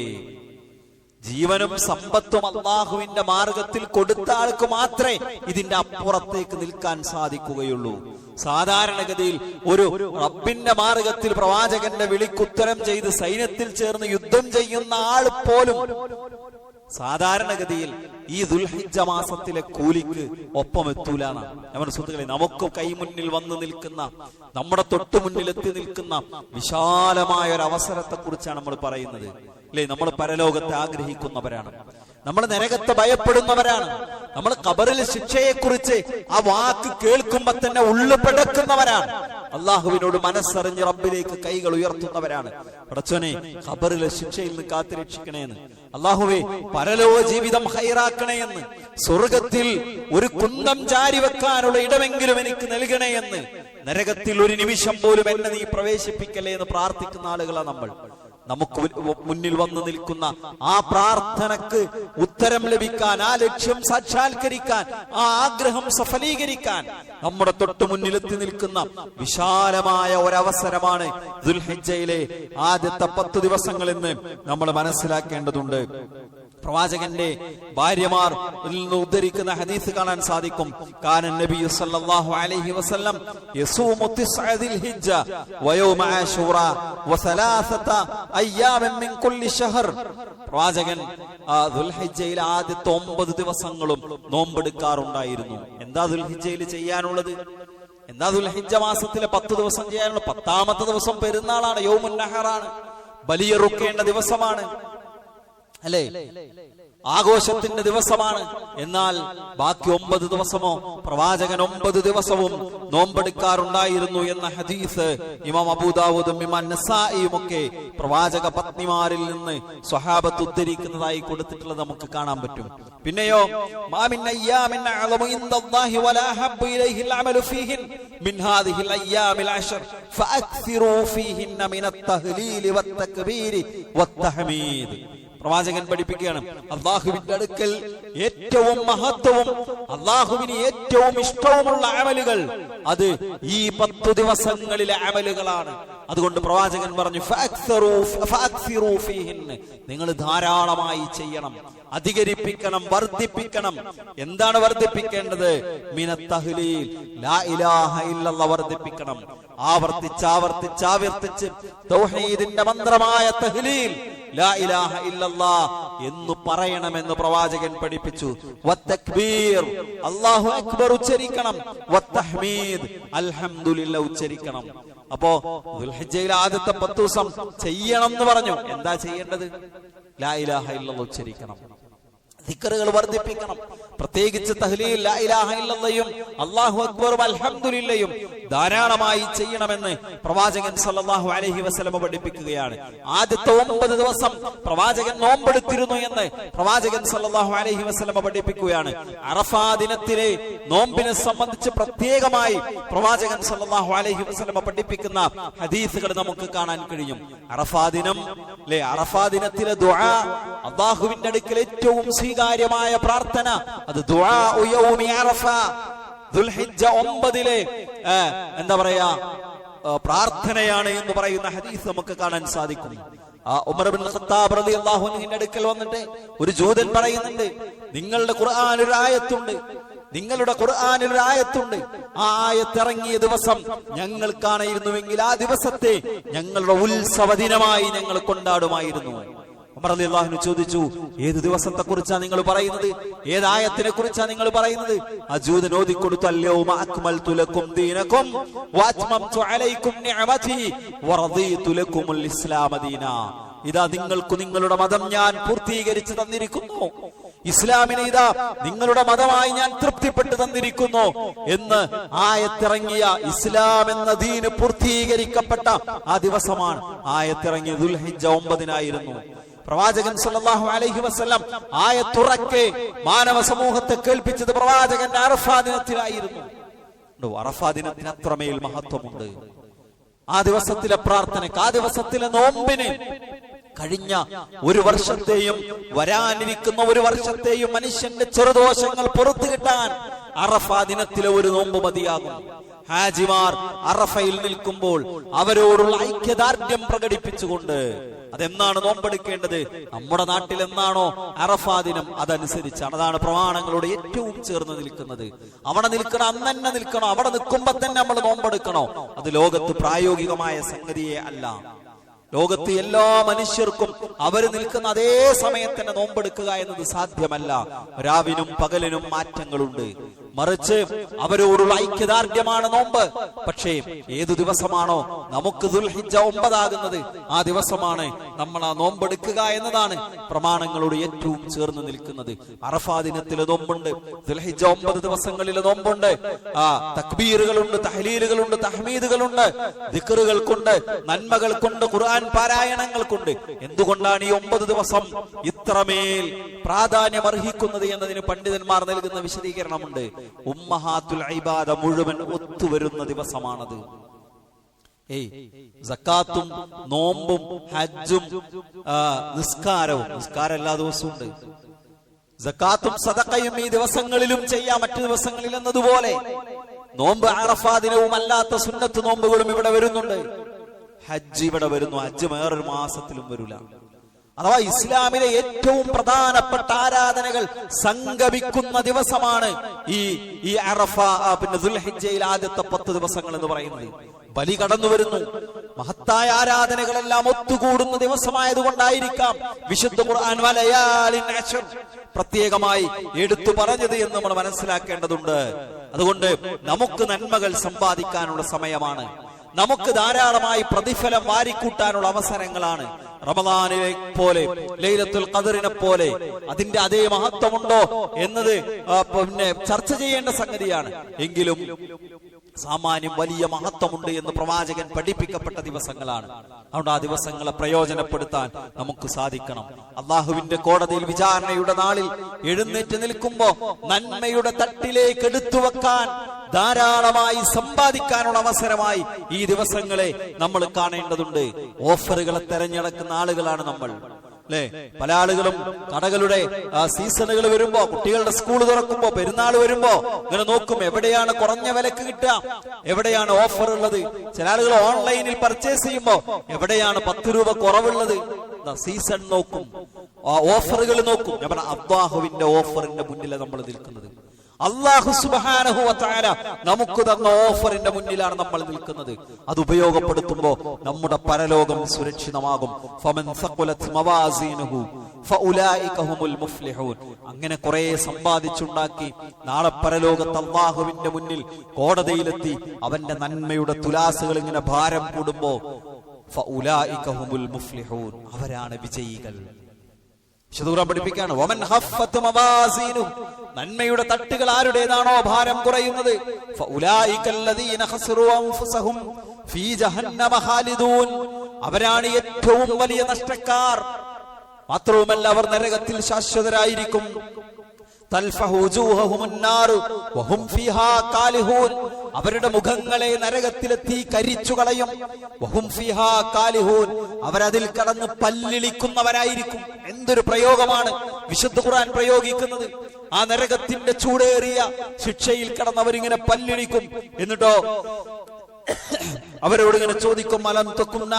ജീവനും സമ്പത്തും അള്ളാഹുവിന്റെ മാർഗത്തിൽ കൊടുത്ത ആൾക്ക് മാത്രമേ ഇതിന്റെ അപ്പുറത്തേക്ക് നിൽക്കാൻ സാധിക്കുകയുള്ളൂ. സാധാരണഗതിയിൽ ഒരു റബ്ബിന്റെ മാർഗത്തിൽ പ്രവാചകന്റെ വിളിക്കുത്തരം ചെയ്ത് സൈന്യത്തിൽ ചേർന്ന് യുദ്ധം ചെയ്യുന്ന ആൾ പോലും സാധാരണഗതിയിൽ ഈ ദുൽഹിജ മാസത്തിലെ കൂലിക്ക് ഒപ്പം എത്തൂലാണ് നമ്മുടെ സുഹൃത്തുക്കളെ നമുക്ക് കൈമുന്നിൽ വന്നു നിൽക്കുന്ന നമ്മുടെ തൊട്ടു മുന്നിലെത്തി നിൽക്കുന്ന വിശാലമായ ഒരു അവസരത്തെ കുറിച്ചാണ് നമ്മൾ പറയുന്നത്. അല്ലേ നമ്മൾ പരലോകത്തെ ആഗ്രഹിക്കുന്നവരാണ്. നമ്മൾ നരകത്തെ ഭയപ്പെടുന്നവരാണ്. നമ്മൾ കബറിൽ ശിക്ഷയെക്കുറിച്ച് ആ വാക്ക് കേൾക്കുമ്പോ തന്നെ ഉള്ളു പിടക്കുന്നവരാണ്. അള്ളാഹുവിനോട് മനസ്സറിഞ്ഞ് റബ്ബിലേക്ക് കൈകൾ ഉയർത്തുന്നവരാണ്. പടച്ചോനെ ഖബറിലെ ശിക്ഷയിൽ നിന്ന് കാത്തിരക്ഷിക്കണേന്ന്. അള്ളാഹുവെ പരലോക ജീവിതം ഹൈറാക്കണേയെന്ന് സ്വർഗത്തിൽ ഒരു കുന്തം ചാരി വെക്കാനുള്ള ഇടമെങ്കിലും എനിക്ക് നൽകണേ എന്ന് നരകത്തിൽ ഒരു നിമിഷം പോലും എന്നെ നീ പ്രവേശിപ്പിക്കലേ എന്ന് പ്രാർത്ഥിക്കുന്ന ആളുകളാണ് നമ്മൾ. നമുക്ക് മുന്നിൽ വന്നു നിൽക്കുന്ന ആ പ്രാർത്ഥനക്ക് ഉത്തരം ലഭിക്കാൻ ആ ലക്ഷ്യം സാക്ഷാത്കരിക്കാൻ ആ ആഗ്രഹം സഫലീകരിക്കാൻ നമ്മുടെ തൊട്ടു മുന്നിലെത്തി നിൽക്കുന്ന വിശാലമായ ഒരവസരമാണ് ദുൽഹിജയിലെ ആദ്യത്തെ പത്ത് ദിവസങ്ങൾ എന്ന് നമ്മൾ മനസ്സിലാക്കേണ്ടതുണ്ട്. പ്രവാചകന്റെ ഭാര്യമാർ ഉദ്ധരിക്കുന്ന ഹദീസ് കാണാൻ സാധിക്കും. കാനൻ നബി സല്ലല്ലാഹു അലൈഹി വസല്ലം യസൂമു തിസ്അ ദിൽ ഹിജ്ജ വയൗമ ആശൂറ വസലാസത അയ്യാമൻ മിൻ കുല്ലി ഷഹർ. പ്രവാചകൻ ദുൽഹിജ്ജയിൽ ആദ്യത്തെ ഒമ്പത് ദിവസങ്ങളും നോമ്പെടുക്കാറുണ്ടായിരുന്നു. എന്താ ദുൽഹിജ്ജയിൽ ചെയ്യാനുള്ളത്? എന്താ ദുൽഹിജ്ജ മാസത്തിലെ പത്ത് ദിവസം ചെയ്യാനുള്ള പത്താമത്തെ ദിവസം പെരുന്നാളാണ് യൗമുൻ നഹറാണ്. ബലിയെറുക്കേണ്ട ദിവസമാണ്. അല്ലേ? ആഘോഷത്തിന്റെ ദിവസമാണ്. എന്നാൽ ബാക്കി ഒമ്പത് ദിവസമോ പ്രവാചകൻ ഒമ്പത് ദിവസവും നോമ്പെടുക്കാറുണ്ടായിരുന്നു എന്ന ഹദീസ് ഇമാം അബൂദാവൂദും ഇമാം നസായിയും ഒക്കെ പ്രവാചക പത്നിമാരിൽ നിന്ന് സ്വഹാബത്ത് ഉദ്ധരിക്കുന്നതായി കൊടുത്തിട്ടുള്ളത് നമുക്ക് കാണാൻ പറ്റും. പിന്നെയോ മിൻ പ്രവാചകൻ പഠിപ്പിക്കുകയാണ്. അള്ളാഹുവിന്റെ അടുക്കൽ ഏറ്റവും മഹത്വവും അള്ളാഹുവിന് ഏറ്റവും ഇഷ്ടവുമുള്ള അമലുകൾ അത് ഈ പത്തു ദിവസങ്ങളിലെ അമലുകളാണ്. അതുകൊണ്ട് പ്രവാചകൻ പറഞ്ഞു. നിങ്ങൾ ധാരാളമായി ചെയ്യണം അധികരിപ്പിക്കണം വർദ്ധിപ്പിക്കണം. എന്താണ് വർദ്ധിപ്പിക്കേണ്ടത്? വർദ്ധിപ്പിക്കണം. ആവർത്തിച്ച് ആവർത്തിച്ച് ആവർത്തിച്ച്. തൗഹീദിന്റെ മന്ത്രമായ തഹ്ലീൽ ലാ ഇലാഹ ഇല്ലല്ലാ എന്ന് പറയണമെന്ന് പ്രവാചകൻ പഠിപ്പിച്ചു. വത്തക്ബീർ അല്ലാഹു അക്ബർ ഉച്ചരിക്കണം. വത്തഹ്മീദ് അൽഹംദുലില്ലാ ഉച്ചരിക്കണം. അപ്പോ ദുൽഹിജ്ജയിലെ ആദ്യത്തെ പത്ത് ദിവസം ചെയ്യണം എന്ന് പറഞ്ഞു. എന്താ ചെയ്യേണ്ടത്? ലാ ഇലാഹ ഇല്ലല്ലാ ഉച്ചരിക്കണം. ദിക്കറുകൾ വർദ്ധിപ്പിക്കണം. പ്രത്യേകിച്ച് അല്ലാഹു അക്ബറും ധാരാളമായി ചെയ്യണമെന്ന് പ്രവാചകൻ സല്ലാഹു അലഹി വസ്ലമ പഠിപ്പിക്കുകയാണ്. ആദ്യത്തെ ഒമ്പത് ദിവസം പ്രവാചകൻ നോമ്പെടുത്തിരുന്നു എന്ന് പ്രവാചകൻ സല്ലാഹു അലഹി വസ്ലമ പഠിപ്പിക്കുകയാണ്. അറഫാ ദിനത്തിലെ നോമ്പിനെ സംബന്ധിച്ച് പ്രത്യേകമായി പ്രവാചകൻ സല്ലാഹു അലഹി വസ്ലമ പഠിപ്പിക്കുന്ന ഹദീസുകൾ നമുക്ക് കാണാൻ കഴിയും. അറഫാ ദിനം അല്ലെ അറഫാ ദിനത്തിലെ ദുആ അള്ളാഹുവിന്റെ അടുക്കൽ ഏറ്റവും സ്വീകാര്യമായ പ്രാർത്ഥന. അത് ദുൽഹിജ്ജ ഒമ്പതിലെ എന്താ പറയാ പ്രാർത്ഥനയാണ് എന്ന് പറയുന്ന ഹദീസ് നമുക്ക് കാണാൻ സാധിക്കും. ആ ഉമർ ബിൻ ഖത്താബ് റളിയല്ലാഹു അൻഹുവിന്റെ അടുക്കൽ വന്നിട്ട് ഒരു ജൂതൻ പറയുന്നുണ്ട് നിങ്ങളുടെ ഖുർആനിൽ ഒരു ആയത്തുണ്ട് നിങ്ങളുടെ ഖുർആനിൽ ഒരു ആയത്തുണ്ട്. ആ ആയത്തിറങ്ങിയ ദിവസം ഞങ്ങൾക്കാണായിരുന്നുവെങ്കിൽ ആ ദിവസത്തെ ഞങ്ങളുടെ ഉത്സവ ദിനമായി ഞങ്ങൾ കൊണ്ടാടുമായിരുന്നു. ഉമർ അള്ളാഹുന് ചോദിച്ചു ഏത് ദിവസത്തെ കുറിച്ചാണ് നിങ്ങൾ പറയുന്നത്? ഏതായത്തിനെ കുറിച്ചാണ് നിങ്ങൾ പറയുന്നത്? അജൂദൻ ഓതിക്കൊടുത്തു തുലക്കും അലൈക്കും ഇതാ നിങ്ങൾക്ക് നിങ്ങളുടെ മതം ഞാൻ പൂർത്തീകരിച്ചു തന്നിരിക്കുന്നു. ഇസ്ലാമിനെ ഇതാ നിങ്ങളുടെ മതമായി ഞാൻ തൃപ്തിപ്പെട്ടു തന്നിരിക്കുന്നു എന്ന് ആയത്തിറങ്ങിയ ഇസ്ലാം എന്ന ദീന് പൂർത്തീകരിക്കപ്പെട്ട ആ ദിവസമാണ്. ആയത്തിറങ്ങിയ ദുൽഹിജ ഒമ്പതിനായിരുന്നു. പ്രവാചകൻ സല്ലല്ലാഹു അലൈഹി വസല്ലം ആയത്തുറക്കെ മാനവ സമൂഹത്തെ കേൾപ്പിച്ചത് പ്രവാചകന്റെ അറഫാ ദിനത്തിലായിരുന്നു? അറഫാ ദിനത്തിന് അത്രമേൽ മഹത്വമുണ്ട്. ആ ദിവസത്തിലെ പ്രാർത്ഥനക്ക് ആ ദിവസത്തിലെ നോമ്പിന് കഴിഞ്ഞ ഒരു വർഷത്തെയും വരാനിരിക്കുന്ന ഒരു വർഷത്തെയും മനുഷ്യന്റെ ചെറുദോഷങ്ങൾ പുറത്തു കിട്ടാൻ അറഫാ ദിനത്തിലെ ഒരു നോമ്പ് മതിയാകും ഹാജിമാർ അറഫയിൽ നിൽക്കുമ്പോൾ അവരോടുള്ള ഐക്യദാർഢ്യം പ്രകടിപ്പിച്ചുകൊണ്ട് അതെന്നാണ് നോമ്പെടുക്കേണ്ടത്? നമ്മുടെ നാട്ടിൽ എന്നാണോ അറഫാ ദിനം അതനുസരിച്ചാണ്? അതാണ് പ്രമാണങ്ങളോട് ഏറ്റവും ചേർന്ന് നിൽക്കുന്നത്. അവിടെ നിൽക്കണം അന്ന് തന്നെ നിൽക്കണോ അവിടെ നിൽക്കുമ്പോ തന്നെ നമ്മൾ നോമ്പെടുക്കണോ? അത് ലോകത്ത് പ്രായോഗികമായ സംഗതിയെ അല്ല. ലോകത്ത് എല്ലാ മനുഷ്യർക്കും അവർ നിൽക്കുന്ന അതേ സമയത്ത് തന്നെ നോമ്പെടുക്കുക എന്നത് സാധ്യമല്ല. രാവിനും പകലിനും മാറ്റങ്ങളുണ്ട്. മറിച്ച് അവരോടുള്ള ഐക്യദാർഢ്യമാണ് നോമ്പ്. പക്ഷേ ഏതു ദിവസമാണോ നമുക്ക് ദുൽഹിജ ഒമ്പതാകുന്നത് ആ ദിവസമാണ് നമ്മൾ ആ നോമ്പെടുക്കുക എന്നതാണ് പ്രമാണങ്ങളോട് ഏറ്റവും ചേർന്ന് നിൽക്കുന്നത്. അറഫാ ദിനത്തിലെ നോമ്പുണ്ട് ദുൽഹിജ ഒമ്പത് ദിവസങ്ങളിലെ നോമ്പുണ്ട്. ആ തക്ബീറുകളുണ്ട് തഹലീലുകളുണ്ട് തഹമീദുകളുണ്ട് ദിക്കറുകൾ കൊണ്ട് നന്മകൾ കൊണ്ട് ഖുർആൻ പാരായണങ്ങൾ കൊണ്ട് എന്തുകൊണ്ടാണ് ഈ ഒമ്പത് ദിവസം ഇത്രമേൽ പ്രാധാന്യം അർഹിക്കുന്നത് എന്നതിന് പണ്ഡിതന്മാർ നൽകുന്ന വിശദീകരണമുണ്ട്. ഉമ്മഹാത്തുൽ ഇബാദ മുഴുവൻ ഒത്തുവരുന്ന ദിവസമാണത്. ഏയ് സക്കാത്തും നോമ്പും ഹജ്ജും നിസ്കാരവും നിസ്കാരം എല്ലാ ദിവസവും ഉണ്ട് സക്കാത്തും സദക്കയും ഈ ദിവസങ്ങളിലും ചെയ്യാം മറ്റു ദിവസങ്ങളിൽ എന്നതുപോലെ നോമ്പ് അറഫാ ദിനവും അല്ലാത്ത സുന്നത്ത് നോമ്പുകളും ഇവിടെ വരുന്നുണ്ട്. ഹജ്ജ് ഇവിടെ വരുന്നു. ഹജ്ജ് വേറൊരു മാസത്തിലും വരില്ല. അഥവാ ഇസ്ലാമിലെ ഏറ്റവും പ്രധാനപ്പെട്ട ആരാധനകൾ സംഗമിക്കുന്ന ദിവസമാണ് ഈ ഈ അറഫ പിന്നെ ദുൽഹിജയിൽ ആദ്യത്തെ പത്ത് ദിവസങ്ങൾ എന്ന് പറയുന്നത്. ബലി കടന്നു വരുന്നു. മഹത്തായ ആരാധനകളെല്ലാം ഒത്തുകൂടുന്ന ദിവസമായതുകൊണ്ടായിരിക്കാം വിശുദ്ധ ഖുർആൻ പ്രത്യേകമായി എടുത്തു പറഞ്ഞത് എന്ന് നമ്മൾ മനസ്സിലാക്കേണ്ടതുണ്ട്. അതുകൊണ്ട് നമുക്ക് നന്മകൾ സമ്പാദിക്കാനുള്ള സമയമാണ്. നമുക്ക് ധാരാളമായി പ്രതിഫലം വാരിക്കൂട്ടാനുള്ള അവസരങ്ങളാണ്. റമദാനിലെ പോലെ ലൈലത്തുൽ ഖദറിനെ പോലെ അതിന്റെ അതേ മഹത്വമുണ്ടോ എന്നത് പിന്നെ ചർച്ച ചെയ്യേണ്ട സംഗതിയാണ്. എങ്കിലും സാമാന്യം വലിയ മഹത്വമുണ്ട് എന്ന് പ്രവാചകൻ പഠിപ്പിക്കപ്പെട്ട ദിവസങ്ങളാണ്. അതുകൊണ്ട് ആ ദിവസങ്ങളെ പ്രയോജനപ്പെടുത്താൻ നമുക്ക് സാധിക്കണം. അള്ളാഹുവിന്റെ കോടതിയിൽ വിചാരണയുടെ നാളിൽ എഴുന്നേറ്റ് നിൽക്കുമ്പോ നന്മയുടെ തട്ടിലേക്ക് എടുത്തു വെക്കാൻ ധാരാളമായി സമ്പാദിക്കാനുള്ള അവസരമായി ഈ ദിവസങ്ങളെ നമ്മൾ കാണേണ്ടതുണ്ട്. ഓഫറുകളെ തെരഞ്ഞെടുക്കുന്ന ആളുകളാണ് നമ്മൾ. അല്ലെ പല ആളുകളും കടകളുടെ സീസണുകൾ വരുമ്പോ കുട്ടികളുടെ സ്കൂൾ തുറക്കുമ്പോ പെരുന്നാൾ വരുമ്പോ ഇങ്ങനെ നോക്കും എവിടെയാണ് കുറഞ്ഞ വിലക്ക് കിട്ടുക? എവിടെയാണ് ഓഫർ ഉള്ളത്? ചില ആളുകൾ ഓൺലൈനിൽ പർച്ചേസ് ചെയ്യുമ്പോ എവിടെയാണ് പത്ത് രൂപ കുറവുള്ളത്? സീസൺ നോക്കും. ഓഫറുകൾ നോക്കും. ഞാൻ പറഞ്ഞ അബ്ദാഹുവിന്റെ ഓഫറിന്റെ മുന്നിലാണ് നമ്മൾ നിൽക്കുന്നത്. അള്ളാഹു സുബ്ഹാനഹു വതആല നമുക്ക് തന്ന ഓഫറിന്റെ മുന്നിലാണ് നമ്മൾ നിൽക്കുന്നത്. അത് ഉപയോഗപ്പെടുത്തുമ്പോൾ നമ്മുടെ പരലോകം സുരക്ഷിതമാകും. അങ്ങനെ കുറെ സമ്പാദിച്ചുണ്ടാക്കി നാളെ പരലോകത്ത് അള്ളാഹുവിന്റെ മുന്നിൽ കോടതിയിലെത്തി അവന്റെ നന്മയുടെ തുലാസുകൾ ഇങ്ങനെ ഭാരം കൂടുമ്പോ അവരാണ് വിജയികൾ. പഠിപ്പിക്കാണ്. നന്മയുടെ തട്ടുകൾ ആരുടേതാണോ ഭാരം കുറയുന്നത്? അവരാണ് ഏറ്റവും വലിയ നഷ്ടക്കാർ. മാത്രവുമല്ല അവർ നരകത്തിൽ ശാശ്വതരായിരിക്കും. അവരുടെ മുഖങ്ങളെ നരകത്തിലെത്തി കരിച്ചു കളയും. അവരതിൽ കടന്ന് പല്ലിളിക്കുന്നവരായിരിക്കും. എന്തൊരു പ്രയോഗമാണ് വിശുദ്ധ ഖുർആൻ പ്രയോഗിക്കുന്നത്. ആ നരകത്തിന്റെ ചൂടേറിയ ശിക്ഷയിൽ കടന്നവരിങ്ങനെ പല്ലിളിക്കും. എന്നിട്ടോ? അവരോട് ഇങ്ങനെ ചോദിക്കും അലം തകുന്ന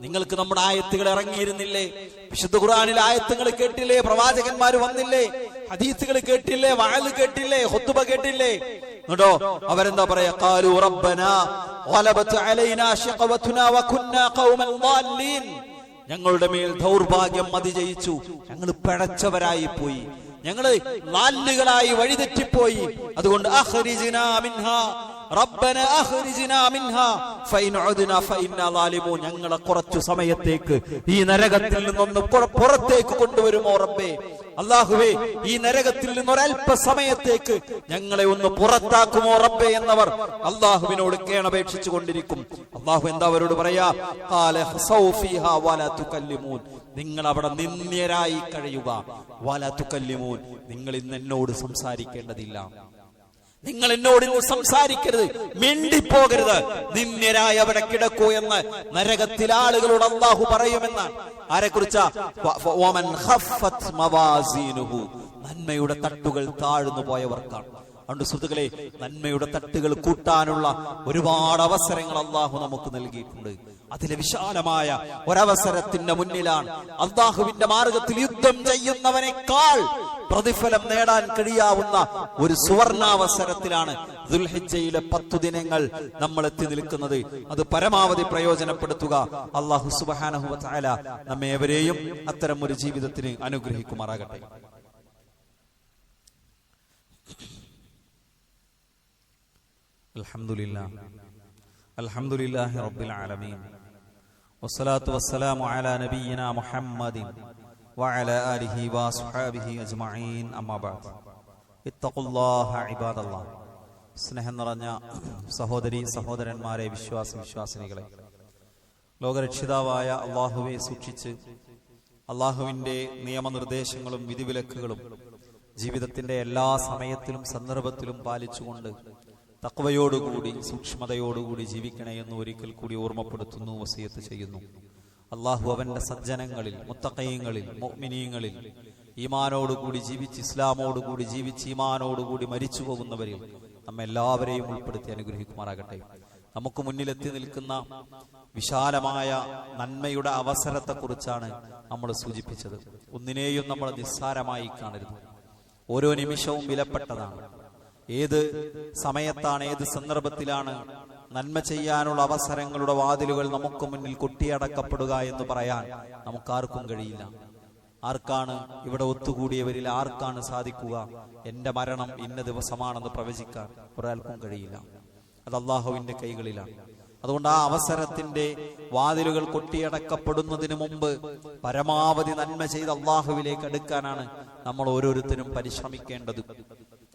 നിങ്ങൾക്ക് നമ്മുടെ ആയത്തുകൾ ഇറങ്ങിയിരുന്നില്ലേ? വിശുദ്ധ ഖുറാനിൽ ആയത്തുകൾ കേട്ടില്ലേ? പ്രവാചകന്മാർ വന്നില്ലേ? ഹദീസുകൾ കേട്ടില്ലേ? വാൽ കേട്ടില്ലേ? ഹൊത്തുബ കേട്ടില്ലേ? എന്നിട്ടോ അവരെന്താ പറയാ? കാലു റബ്ബന ഞങ്ങളുടെ മേൽ ദൗർഭാഗ്യം അതിജയിച്ചു. ഞങ്ങൾ പിഴച്ചവരായി പോയി. ഞങ്ങൾ നാലുകളായി വഴിതെറ്റിപ്പോയി. അതുകൊണ്ട് റബ്ബന അഖ്രിജ്നാ മിൻഹാ. ഫൈൻ ഉദ്നാ ഫഇന്നാ ളാലിമൂൻ ഞങ്ങളെ കുറച്ചു സമയത്തേക്ക് ഈ നരകത്തിൽ നിന്നൊന്ന് പുറ- പുറത്തേക്ക് കൊണ്ടുവരുമോ റബ്ബേ? അള്ളാഹുവേ ഈ നരകത്തിൽ നിന്ന് ഒരല്പ സമയത്തേക്ക് ഞങ്ങളെ ഒന്ന് പുറത്താക്കുമോ റബ്ബേ എന്നവർ അള്ളാഹുവിനോട് കേണപേക്ഷിച്ചു കൊണ്ടിരിക്കും. അള്ളാഹു എന്താ അവരോട് പറയാ? നിങ്ങൾ അവിടെ നിന്ദ്യരായി കഴിയുക. വല തുക്കല്ലിമൂൻ നിങ്ങൾ ഇന്ന് എന്നോട് സംസാരിക്കേണ്ടതില്ല. നിങ്ങൾ എന്നോട് സംസാരിക്കരുത് മിണ്ടിപ്പോകരുത്. നിന്നെരായ അവിടെ കിടക്കൂ എന്ന് നരകത്തിൽ ആളുകളോട് അള്ളാഹു പറയുമെന്നാണ് ആരെക്കുറിച്ചാ. നന്മയുടെ തട്ടുകൾ താഴ്ന്നു പോയവർക്കാണ്. അതുകൊണ്ട് സുഹൃത്തുക്കളെ നന്മയുടെ തട്ടുകൾ കൂട്ടാനുള്ള ഒരുപാട് അവസരങ്ങൾ അള്ളാഹു നമുക്ക് നൽകിയിട്ടുണ്ട്. അതിലെ വിശാലമായ ഒരവസരത്തിന്റെ മുന്നിലാണ് അള്ളാഹുവിന്റെ മാർഗത്തിൽ യുദ്ധം ചെയ്യുന്നവനേക്കാൾ പ്രതിഫലം നേടാൻ കഴിയാവുന്ന ഒരു സുവർണാവസരത്തിലാണ് ദുൽഹിജ്ജയിലെ പത്തു ദിനങ്ങൾ നമ്മൾ എത്തി നിൽക്കുന്നത് അത് പരമാവധി പ്രയോജനപ്പെടുത്തുക അള്ളാഹു സുബാനഹു വതആല നമ്മെ ഏവരെയും അത്തരം ഒരു ജീവിതത്തിന് അനുഗ്രഹിക്കുമാറാകട്ടെ الحمد لله الحمد لله رب العالمين والصلاة والسلام على نبينا محمد وعلى آله وصحابه أجمعين أما بعد اتقوا الله عباد الله സ്നേഹം നിറഞ്ഞ സഹോദരി സഹോദരന്മാരെ വിശ്വാസ വിശ്വാസിനികളെ ലോകരക്ഷിതാവായ അള്ളാഹുവെ സൂക്ഷിച്ച് അള്ളാഹുവിന്റെ നിയമനിർദ്ദേശങ്ങളും വിധിവിലക്കുകളും ജീവിതത്തിന്റെ എല്ലാ സമയത്തിലും സന്ദർഭത്തിലും പാലിച്ചുകൊണ്ട് തക്വയോടുകൂടി സൂക്ഷ്മതയോടുകൂടി ജീവിക്കണേ എന്ന് ഒരിക്കൽ കൂടി ഓർമ്മപ്പെടുത്തുന്നു വസീയത്ത് ചെയ്യുന്നു അള്ളാഹു അവന്റെ സജ്ജനങ്ങളിൽ മുത്തക്കയങ്ങളിൽ മോമിനീങ്ങളിൽ ഈമാനോടുകൂടി ജീവിച്ച് ഇസ്ലാമോടുകൂടി ജീവിച്ച് ഈമാനോടുകൂടി മരിച്ചു പോകുന്നവരിൽ നമ്മെല്ലാവരെയും ഉൾപ്പെടുത്തി അനുഗ്രഹിക്കുമാറാകട്ടെ. നമുക്ക് മുന്നിലെത്തി നിൽക്കുന്ന വിശാലമായ നന്മയുടെ അവസരത്തെക്കുറിച്ചാണ് നമ്മൾ സൂചിപ്പിച്ചത്. ഒന്നിനെയും നമ്മൾ നിസ്സാരമായി കാണരുത്. ഓരോ നിമിഷവും വിലപ്പെട്ടതാണ്. ഏത് സമയത്താണ് ഏത് സന്ദർഭത്തിലാണ് നന്മ ചെയ്യാനുള്ള അവസരങ്ങളുടെ വാതിലുകൾ നമുക്ക് മുന്നിൽ കൊട്ടിയടക്കപ്പെടുക എന്ന് പറയാൻ നമുക്കാർക്കും കഴിയില്ല. ആർക്കാണ് ഇവിടെ ഒത്തുകൂടിയവരിൽ ആർക്കാണ് സാധിക്കുക? എന്റെ മരണം ഇന്ന ദിവസമാണെന്ന് പ്രവചിക്കാൻ ഒരാൾക്കും കഴിയില്ല. അത് അള്ളാഹുവിന്റെ കൈകളിലാണ്. അതുകൊണ്ട് ആ അവസരത്തിന്റെ വാതിലുകൾ കൊട്ടിയടക്കപ്പെടുന്നതിന് മുമ്പ് പരമാവധി നന്മ ചെയ്ത് അള്ളാഹുവിലേക്ക് അടുക്കാനാണ് നമ്മൾ ഓരോരുത്തരും പരിശ്രമിക്കേണ്ടത്.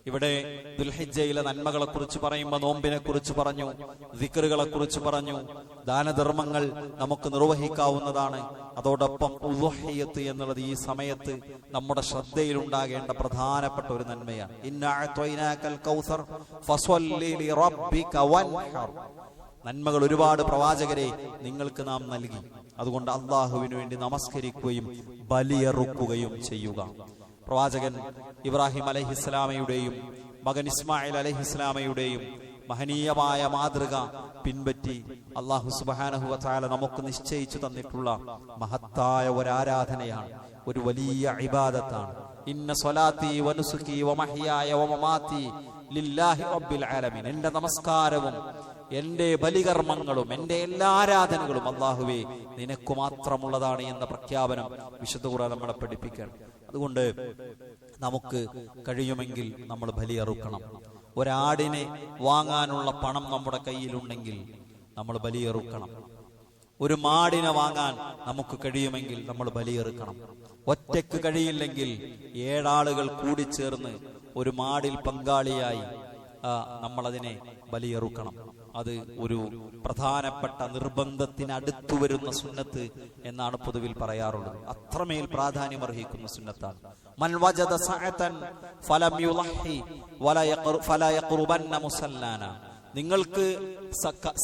ഇവിടെ ദുൽഹിജയിലെ നന്മകളെ കുറിച്ച് പറയുമ്പോൾ നോമ്പിനെ കുറിച്ച് പറഞ്ഞു ദിക്കറുകളെ കുറിച്ച് പറഞ്ഞു ദാനധർമ്മങ്ങൾ നമുക്ക് നിർവഹിക്കാവുന്നതാണ്. അതോടൊപ്പം ഉദ്വഹിയത്ത് എന്നുള്ളത് ഈ സമയത്ത് നമ്മുടെ ശ്രദ്ധയിൽ ഉണ്ടാകേണ്ട പ്രധാനപ്പെട്ട ഒരു നന്മയാണ്. നന്മകൾ ഒരുപാട് പ്രവാചകരെ നിങ്ങൾക്ക് നാം നൽകി. അതുകൊണ്ട് അള്ളാഹുവിന് വേണ്ടി നമസ്കരിക്കുകയും ബലിയറുക്കുകയും ചെയ്യുക. പ്രവാചകൻ ഇബ്രാഹിം അലഹിസ്ലാമയുടെയും മകൻ ഇസ്മായിൽ അലഹിസ്ലാമയുടെയും മഹനീയമായ മാതൃക പിൻപറ്റി അള്ളാഹു സുബാനഹു വാല നമുക്ക് നിശ്ചയിച്ചു തന്നിട്ടുള്ള മഹത്തായ ഒരു ആരാധനയാണ് ഒരു വലിയ ഇബാദത്താണ്. ഇന്ന സ്വലാത്തി വനുസുക്കി വമഹിയായ വമമാത്തി ലില്ലാഹി റബ്ബിൽ ആലമീൻ. എന്റെ നമസ്കാരവും എന്റെ ബലികർമ്മങ്ങളും എന്റെ എല്ലാ ആരാധനകളും അള്ളാഹുവേ നിനക്ക് മാത്രമുള്ളതാണ് എന്ന പ്രഖ്യാപനം വിശുദ്ധ ഖുർആൻ നമ്മളെ പഠിപ്പിക്കണം അതുകൊണ്ട് നമുക്ക് കഴിയുമെങ്കിൽ നമ്മൾ ബലിയറുക്കണം ഒരാടിനെ വാങ്ങാനുള്ള പണം നമ്മുടെ കയ്യിലുണ്ടെങ്കിൽ നമ്മൾ ബലിയെറുക്കണം ഒരു മാടിനെ വാങ്ങാൻ നമുക്ക് കഴിയുമെങ്കിൽ നമ്മൾ ബലിയെറുക്കണം ഒറ്റയ്ക്ക് കഴിയില്ലെങ്കിൽ ഏഴാളുകൾ കൂടി ചേർന്ന് ഒരു മാടിൽ പങ്കാളിയായി നമ്മളതിനെ ബലിയെറുക്കണം അത് ഒരു പ്രധാനപ്പെട്ട നിർബന്ധത്തിന് അടുത്തു വരുന്ന സുന്നത്ത് എന്നാണ് പൊതുവിൽ പറയാറുള്ളത്. അത്രമേൽ പ്രാധാന്യം അർഹിക്കുന്ന സുന്നത്താണ്. മൻ വജദ സഅതൻ ഫലം യുലഹി മുസല്ലാന. നിങ്ങൾക്ക്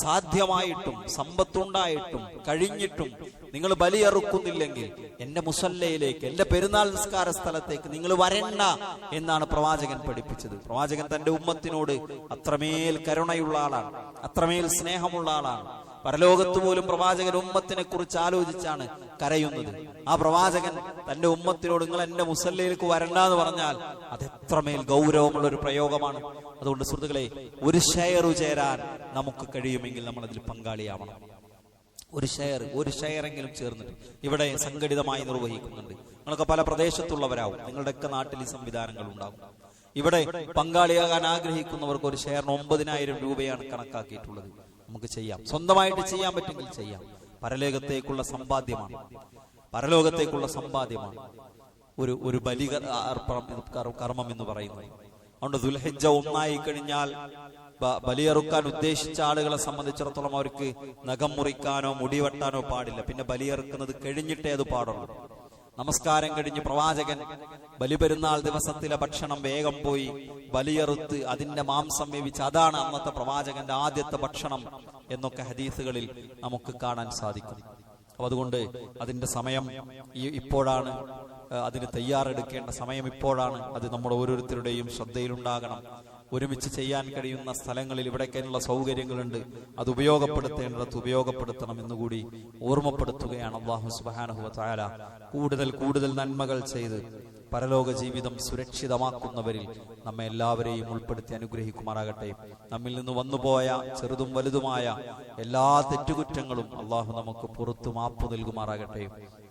സാധ്യമായിട്ടും സമ്പത്തുണ്ടായിട്ടും കഴിഞ്ഞിട്ടും നിങ്ങൾ ബലിയറുക്കുന്നില്ലെങ്കിൽ എന്റെ മുസല്ലയിലേക്ക് എന്റെ പെരുന്നാൾ നിസ്കാര സ്ഥലത്തേക്ക് നിങ്ങൾ വരണ്ട എന്നാണ് പ്രവാചകൻ പഠിപ്പിച്ചത്. പ്രവാചകൻ തന്റെ ഉമ്മത്തിനോട് അത്രമേൽ കരുണയുള്ള ആളാണ് അത്രമേൽ സ്നേഹമുള്ള ആളാണ്. പരലോകത്ത് പോലും പ്രവാചകൻ ഉമ്മത്തിനെ കുറിച്ച് ആലോചിച്ചാണ് കരയുന്നത്. ആ പ്രവാചകൻ തന്റെ ഉമ്മത്തിനോട് നിങ്ങൾ എന്റെ മുസല്ലയിലേക്ക് വരണ്ട എന്ന് പറഞ്ഞാൽ അത് എത്രമേൽ ഗൗരവമുള്ള ഒരു പ്രയോഗമാണ്. അതുകൊണ്ട് സുഹൃത്തുക്കളെ ഒരു ഷെയർ ചേരാൻ നമുക്ക് കഴിയുമെങ്കിൽ നമ്മൾ അതിൽ പങ്കാളിയാവണം. ഒരു ഷെയർ ഒരു ഷെയറെങ്കിലും ചേർന്നിട്ട് ഇവിടെ സംഘടിതമായി നിർവഹിക്കുന്നുണ്ട്. നിങ്ങളൊക്കെ പല പ്രദേശത്തുള്ളവരാവും. നിങ്ങളുടെയൊക്കെ നാട്ടിൽ ഈ സംവിധാനങ്ങൾ ഉണ്ടാകും. ഇവിടെ പങ്കാളിയാകാൻ ആഗ്രഹിക്കുന്നവർക്ക് ഒരു ഷെയറിന് ഒമ്പതിനായിരം രൂപയാണ് കണക്കാക്കിയിട്ടുള്ളത്. നമുക്ക് ചെയ്യാം. സ്വന്തമായിട്ട് ചെയ്യാൻ പറ്റുമെങ്കിൽ ചെയ്യാം. പരലോകത്തേക്കുള്ള സമ്പാദ്യമാണ്. പരലോകത്തേക്കുള്ള സമ്പാദ്യമാണ്. ഒരു ഒരു ബലി അർപ്പണം കർമ്മം എന്ന് പറയുന്നത്. അതുകൊണ്ട് ദുൽഹജ്ജ ഒന്നായി കഴിഞ്ഞാൽ ബലിയെറുക്കാൻ ഉദ്ദേശിച്ച ആളുകളെ സംബന്ധിച്ചിടത്തോളം അവർക്ക് നഖം മുറിക്കാനോ മുടിവെട്ടാനോ പാടില്ല. പിന്നെ ബലിയറുക്കുന്നത് കഴിഞ്ഞിട്ടേ അത് പാടുള്ളൂ. നമസ്കാരം കഴിഞ്ഞ് പ്രവാചകൻ ബലിപെരുന്നാൾ ദിവസത്തിലെ ഭക്ഷണം വേഗം പോയി ബലിയറുത്ത് അതിന്റെ മാംസം വേവിച്ച് അതാണ് അന്നത്തെ പ്രവാചകന്റെ ആദ്യത്തെ ഭക്ഷണം എന്നൊക്കെ ഹദീസുകളിൽ നമുക്ക് കാണാൻ സാധിക്കും. അപ്പൊ അതുകൊണ്ട് അതിന്റെ സമയം ഈ ഇപ്പോഴാണ് അതിന് തയ്യാറെടുക്കേണ്ട സമയം ഇപ്പോഴാണ്. അത് നമ്മുടെ ഓരോരുത്തരുടെയും ശ്രദ്ധയിലുണ്ടാകണം. ഒരുമിച്ച് ചെയ്യാൻ കഴിയുന്ന സ്ഥലങ്ങളിൽ ഇവിടേക്കുള്ള സൗകര്യങ്ങളുണ്ട്. അത് ഉപയോഗപ്പെടുത്തേണ്ടത് ഉപയോഗപ്പെടുത്തണം എന്നുകൂടി ഓർമ്മപ്പെടുത്തുകയാണ് അള്ളാഹു സുബാനഹു താര കൂടുതൽ കൂടുതൽ നന്മകൾ ചെയ്ത് പരലോക ജീവിതം സുരക്ഷിതമാക്കുന്നവരിൽ നമ്മെ എല്ലാവരെയും ഉൾപ്പെടുത്തി അനുഗ്രഹിക്കുമാറാകട്ടെ. നമ്മിൽ നിന്ന് വന്നുപോയ ചെറുതും വലുതുമായ എല്ലാ തെറ്റുകുറ്റങ്ങളും അള്ളാഹു നമുക്ക് പുറത്തു മാപ്പ് നൽകുമാറാകട്ടെ.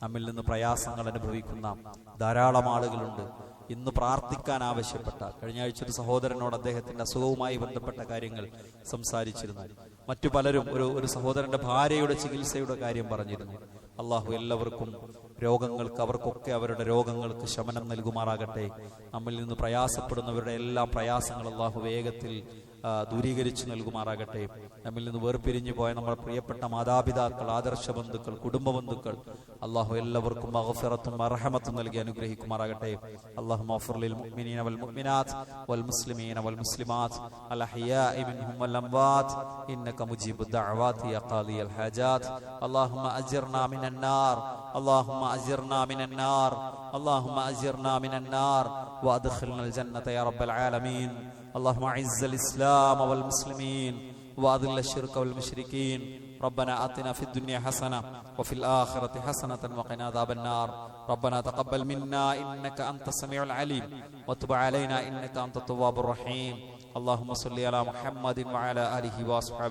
നമ്മിൽ നിന്ന് പ്രയാസങ്ങൾ അനുഭവിക്കുന്ന ധാരാളം ആളുകളുണ്ട്. ഇന്ന് പ്രാർത്ഥിക്കാൻ ആവശ്യപ്പെട്ട കഴിഞ്ഞ ആഴ്ച ഒരു സഹോദരനോട് അദ്ദേഹത്തിന്റെ അസുഖവുമായി ബന്ധപ്പെട്ട കാര്യങ്ങൾ സംസാരിച്ചിരുന്നു. മറ്റു പലരും ഒരു ഒരു സഹോദരന്റെ ഭാര്യയുടെ ചികിത്സയുടെ കാര്യം പറഞ്ഞിരുന്നു. അള്ളാഹു എല്ലാവർക്കും രോഗങ്ങൾക്ക് അവർക്കൊക്കെ അവരുടെ രോഗങ്ങൾക്ക് ശമനം നൽകുമാറാകട്ടെ. നമ്മിൽ നിന്ന് പ്രയാസപ്പെടുന്നവരുടെ എല്ലാ പ്രയാസങ്ങളും അള്ളാഹു വേഗത്തിൽ ദൂരീകരിച്ച് നൽകുമാറാകട്ടെ. നമ്മിൽ നിന്ന് വേർപിരിഞ്ഞു പോയ നമ്മുടെ പ്രിയപ്പെട്ട മാതാപിതാക്കൾ ആദർശ ബന്ധുക്കൾ കുടുംബ ബന്ധുക്കൾ അള്ളാഹു എല്ലാവർക്കും അഹഫിറത്തും അർഹമത്തും നൽകി അനുഗ്രഹിക്കുമാറാകട്ടെ. അള്ളാഹു മഫുറിൽ മുഅ്മിനീന വൽ മുഅ്മിനാത്ത് വൽ മുസ്ലിമീന വൽ മുസ്ലിമാത്ത് അൽ അഹ്യാഇ മിൻഹും വൽ അംവാത്ത് ഇന്നക ഹാജാത്ത്. അല്ലാഹുമ്മ അജ്ർനാ അല്ലാഹുമ്മ അജ്ർനാ അല്ലാഹുമ്മ അജ്ർനാ ജന്നത യാ റബ്ബൽ ആലമീൻ. اللهم أعز الإسلام والمسلمين وأذل الشرك والمشركين ربنا آتنا في الدنيا حسنة وفي الآخرة حسنة وقنا عذاب النار. ربنا تقبل منا إنك أنت السميع العليم وتب علينا إنك أنت التواب الرحيم. اللهم صل على محمد وعلى آله وأصحابه.